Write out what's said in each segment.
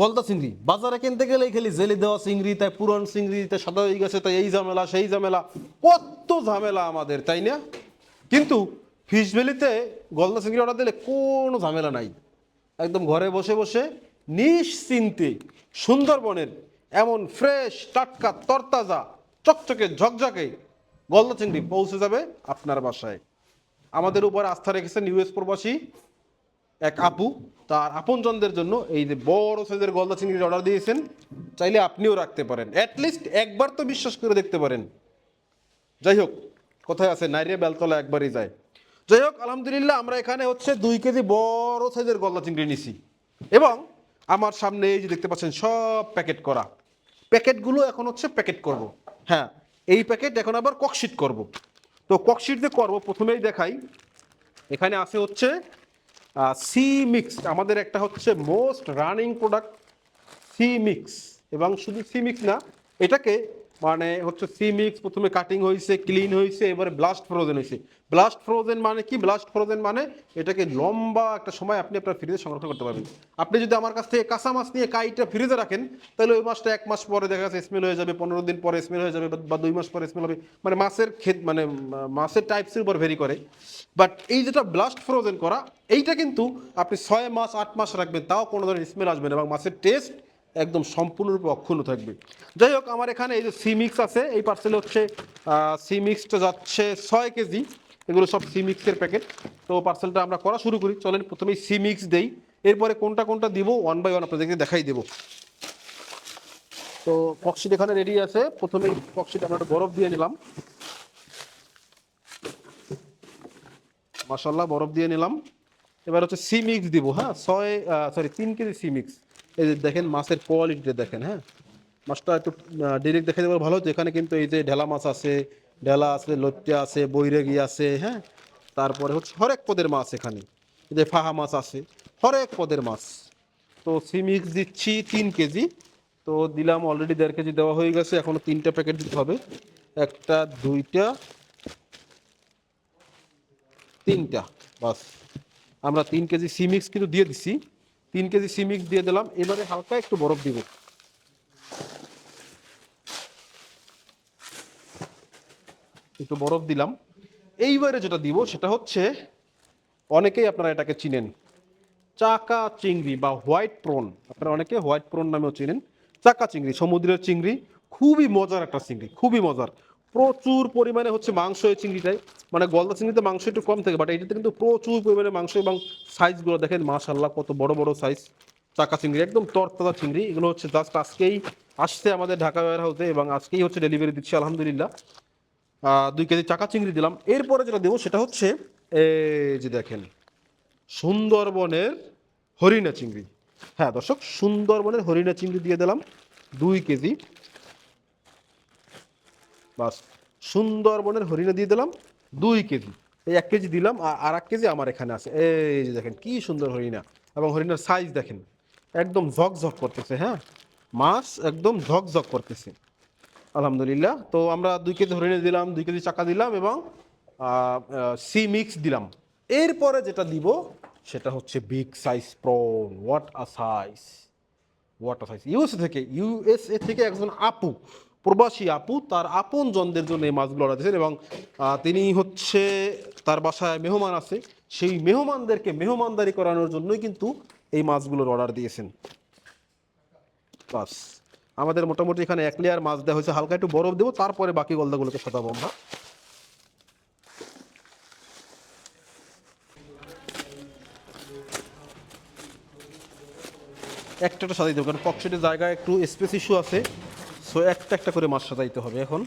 গলদা চিংড়ি বাজারে কিনতে গেলেই খালি জেলে দেওয়া চিংড়ি তাই পুরন চিংড়ি তাই সাদা হয়ে গেছে, তাই এই ঝামেলা, সেই ঝামেলা। কত ঝামেলা আমাদের, তাই না? কিন্তু ফিশ ভ্যালিতে গলদা চিংড়ি অর্ডার দিলে কোনো ঝামেলা নাই। একদম ঘরে বসে বসে নিশ্চিন্তে সুন্দরবনের এমন ফ্রেশ টাটকা, তরতাজা, চকচকে, ঝকঝকে গলদা চিংড়ি পৌঁছে যাবে আপনার বাসায়। আমাদের উপর আস্থা রেখেছেন ইউএস প্রবাসী এক আপু, তার আপনজনদের জন্য এই যে বড় সাইজের গলদা চিংড়ির অর্ডার দিয়েছেন, চাইলে আপনিও রাখতে পারেন। অ্যাটলিস্ট একবার তো বিশ্বাস করে দেখতে পারেন। যাই হোক, কোথায় আছে? নাইরে বেলতলা একবারই যায়। যাই হোক, আলহামদুলিল্লাহ আমরা এখানে হচ্ছে দুই কেজি বড় সাইজের গলদা চিংড়ি নিছি। এবং আমার সামনে এই যে দেখতে পাচ্ছেন, সব প্যাকেট করা। প্যাকেটগুলো এখন হচ্ছে প্যাকেট করব। হ্যাঁ এই প্যাকেট এখন আবার ককশিট করব। তো ককশিট যে করব, প্রথমেই দেখাই। এখানে আছে হচ্ছে সি মিক্স আমাদের একটা হচ্ছে most running product sea mix এবং শুধু সি মিক্স না, এটাকে মানে হচ্ছে সি মিক্স প্রথমে কাটিং হয়েছে ক্লিন হয়েছে, এবারে ব্লাস্ট ফ্রোজেন হয়েছে। ব্লাস্ট ফ্রোজেন মানে কি? ব্লাস্ট ফ্রোজেন মানে এটাকে লম্বা একটা সময় আপনি আপনার ফ্রিজে সংরক্ষণ করতে পারবেন। আপনি যদি আমার কাছ থেকে কাঁচা মাছ নিয়ে কাইটা ফ্রিজে রাখেন, তাহলে ওই মাছটা এক মাস পরে দেখা যাচ্ছে স্মেল হয়ে যাবে, পনেরো দিন পরে স্মেল হয়ে যাবে বা- দুই মাস পরে স্মেল হবে। মানে মাছের ক্ষেত মানে মাছের টাইপসের উপর ভেরি করে। বাট এই যেটা ব্লাস্ট ফ্রোজেন করা, এইটা কিন্তু আপনি ছয় মাস, আট মাস রাখবেন, তাও কোনো ধরনের স্মেল আসবে না এবং মাছের টেস্ট একদম সম্পূর্ণরূপে অক্ষুণ্ণ থাকবে। যাই হোক, আমার এখানে এই যে সি মিক্স আছে, এই পার্সেলে হচ্ছে সি মিক্সটা যাচ্ছে ছয় কেজি। এগুলো সব সি মিক্সের প্যাকেট। তো পার্সেলটা আমরা করা শুরু করি। চলেন, প্রথমেই সি মিক্স দেই। এরপরে কোনটা কোনটা দিব ওয়ান বাই ওয়ান আপনাদেরকে দেখাই দেবো। তো ককশিট এখানে রেডি আছে। প্রথমেই ককশিট আমরা একটা বরফ দিয়ে নিলাম। মাসাল্লাহ বরফ দিয়ে নিলাম। এবার হচ্ছে সি মিক্স দিব হ্যাঁ? ছয় সরি তিন কেজি সি মিক্স। এই যে দেখেন মাছের কোয়ালিটিটা দেখেন হ্যাঁ? মাছটা একটু ডিরেক্ট দেখে দেবো ভালো হতো এখানে কিন্তু এই যে ঢেলা মাছ আছে, ঢেলা আছে লত্যা আছে, বৈরাগী আছে হ্যাঁ? তারপরে হচ্ছে হরেক পদের মাছ এখানে। এই যে ফাহা মাছ আছে, হরেক পদের মাছ। তো সি মিক্স দিচ্ছি তিন কেজি। তো দিলাম অলরেডি দেড় কেজি দেওয়া হয়ে গেছে এখনও তিনটা প্যাকেট দিতে হবে। একটা, দুইটা, তিনটা, বাস। আমরা তিন কেজি সিমিক্স কিন্তু দিয়ে দিছি। তিন কেজি সিমিক্স দিয়ে দিলাম। এবারে হালকা একটু বরফ দিব। একটু বরফ দিলাম। এইবারে যেটা দিব সেটা হচ্ছে, অনেকেই আপনারা এটাকে চিনেন। চাকা চিংড়ি বা হোয়াইট প্রন। আপনারা অনেকে হোয়াইট প্রন নামেও চিনেন। চাকা চিংড়ি, সমুদ্রের চিংড়ি, খুবই মজার একটা চিংড়ি, খুবই মজার। প্রচুর পরিমাণে হচ্ছে মাংস এই চিংড়িটাই মানে গলদা চিংড়িতে মাংস একটু কম থাকে বাট এইটাতে কিন্তু প্রচুর পরিমাণে মাংস এবং সাইজগুলো দেখেন মাশাল্লাহ কত বড় বড় সাইজ চাকা চিংড়ি, একদম তরতাজা চিংড়ি। এগুলো হচ্ছে জাস্ট আজকেই আসছে আমাদের ঢাকা ওয়ার হাউসে এবং আজকেই হচ্ছে ডেলিভারি দিচ্ছি, আলহামদুলিল্লাহ। দুই কেজি চাকা চিংড়ি দিলাম। এরপরে যেটা দেবো সেটা হচ্ছে এই যে দেখেন, সুন্দরবনের হরিণা চিংড়ি। হ্যাঁ দর্শক, সুন্দরবনের হরিণা চিংড়ি দিয়ে দিলাম দুই কেজি। বাস, সুন্দরবনের হরিণা দিয়ে দিলাম দুই কেজি। এই এক কেজি দিলাম, আর আর এক কেজি আমার এখানে আছে। এই যে দেখেন, কি সুন্দর হরিণা। এবং হরিণার সাইজ দেখেন, একদম ঝকঝক করতেছে হ্যাঁ? মাছ একদম ঝকঝক করতেছে। আলহামদুলিল্লাহ। তো আমরা দুই কেজি হরিণে দিলাম, দুই কেজি চাকা দিলাম এবং সি মিক্স দিলাম। এরপরে যেটা দিব, সেটা হচ্ছে big size prawn what a size what a size USA থেকে ইউএসএ থেকে একজন আপু প্রবাসী আপু, তার আপন জনদের জন্য এই মাছগুলো অর্ডার দিয়েছেন এবং তিনি হচ্ছে তার বাসায় মেহমান আছে। সেই মেহমানদেরকে মেহমানদারি করানোর জন্যই কিন্তু এই মাছগুলোর অর্ডার দিয়েছেন। বাস, আমাদের মোটামুটি এখানে এক লেয়ার মাছ দেওয়া হয়েছে। হালকা একটু বরফ দেবো, তারপরে বাকি গলদাগুলোকে সাজাবো আমরা একটা সাজাইতে হবে কারণ পকেটের জায়গায় একটু স্পেস ইস্যু আছে। সো একটা একটা করে মাছ সাজাইতে হবে এখন।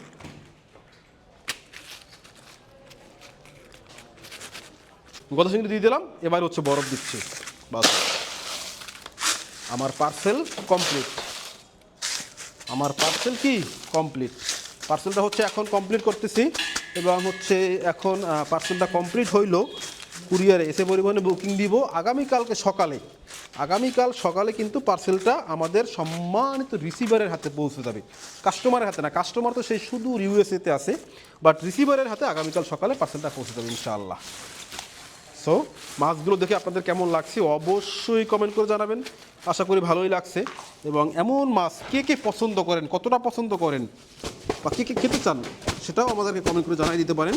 গত সঙ্গে দিয়ে দিলাম, এবার হচ্ছে বরফ দিচ্ছি। বাস। আমার পার্সেল কমপ্লিট আমার পার্সেল কি? কমপ্লিট পার্সেলটা হচ্ছে এখন কমপ্লিট করতেছি। এবং হচ্ছে এখন পার্সেলটা কমপ্লিট হইল। কুরিয়ারে এসে পরিবহনে বুকিং দিব। আগামীকালকে সকালে, আগামীকাল সকালে কিন্তু পার্সেলটা আমাদের সম্মানিত রিসিভারের হাতে পৌঁছে যাবে। কাস্টমারের হাতে না কাস্টমার তো সেই শুধু ইউএসএতে আছে বাট রিসিভারের হাতে আগামীকাল সকালে পার্সেলটা পৌঁছে যাবে ইনশাআল্লাহ। সো মাছগুলো দেখে আপনাদের কেমন লাগছে অবশ্যই কমেন্ট করে জানাবেন। আশা করি ভালোই লাগছে। এবং এমন মাছ কে কে পছন্দ করেন, কতটা পছন্দ করেন বা কী কী খেতে চান সেটাও আমাদেরকে কমেন্ট করে জানাই দিতে পারেন।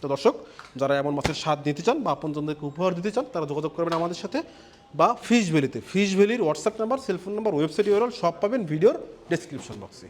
তো দর্শক, যারা এমন মাছের স্বাদ নিতে চান বা আপনজনদেরকে উপহার দিতে চান, তারা যোগাযোগ করবেন আমাদের সাথে বা ফিশ ভ্যালিতে fish ভ্যালির WhatsApp number cellphone number website URL সব পাবেন ভিডিওর ডেসক্রিপশন বক্সে